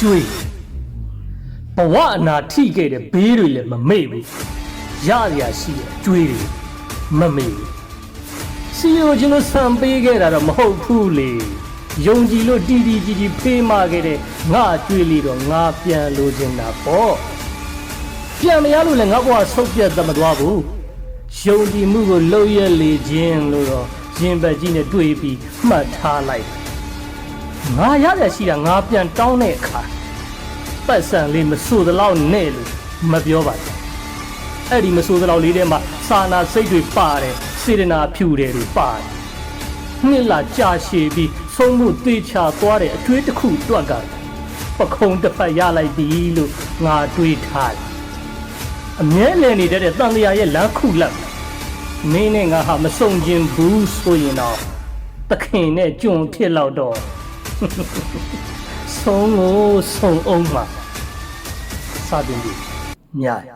ကျွေးဘဝအနာထိခဲ့တဲ့ဘေးတွေလည်းမမေ့ဘူးရရရှိတဲ့အကျွေးတွေမမေ့ဘူးစီယိုချင်းတို့ဆံပေးခဲ့တာတော့မဟုတ်ဘူးလေယုံကြည်လို့တီတီကြီးကြီးဖေးမခဲ့တဲ့ငါအကျွေးလေးတော့ငါပြန်လိုချင်တာပေါ့ပြန်မရလို့လည်းငါဘဝဆုတ်ပြတ်သမသွားဘူးယုံကြည်မှုကိုလှုပ်ရက်လေခြင်းလို့တော့ရင်ဘတ်ကြီးနဲ့တွေ့ပြီးမှတ်ထားလိုက် ငါရရရှိတာငါပြန်တောင်းတဲ့အခါပတ်စံလေးမဆိုးသလောက်နဲ့လို့မပြောပါဘူးအဲ့ဒီမဆိုးသလောက်လေးထဲမှာစာနာစိတ်တွေပါတယ်စေတနာဖြူတယ်တွေပါတယ်နှစ်လာကြာရှည်ပြီးဆုံးမှုသေချာသွားတဲ့အကျွေးတစ်ခုတွက်ကပခုံးတစ်ဖက်ရလိုက်ပြီလို့ငါတွေးထားတယ်အမြဲလည်နေတဲ့တန်လျာရဲ့လမ်းခုလက်မင်းနဲ့ငါဟာမစုံခြင်းဘူးဆိုရင်တော့သခင်နဲ့ကြုံဖြစ်တော့တော့ ဆုံးကိုဆုံးအောင်မှာစတင်ပြီညရ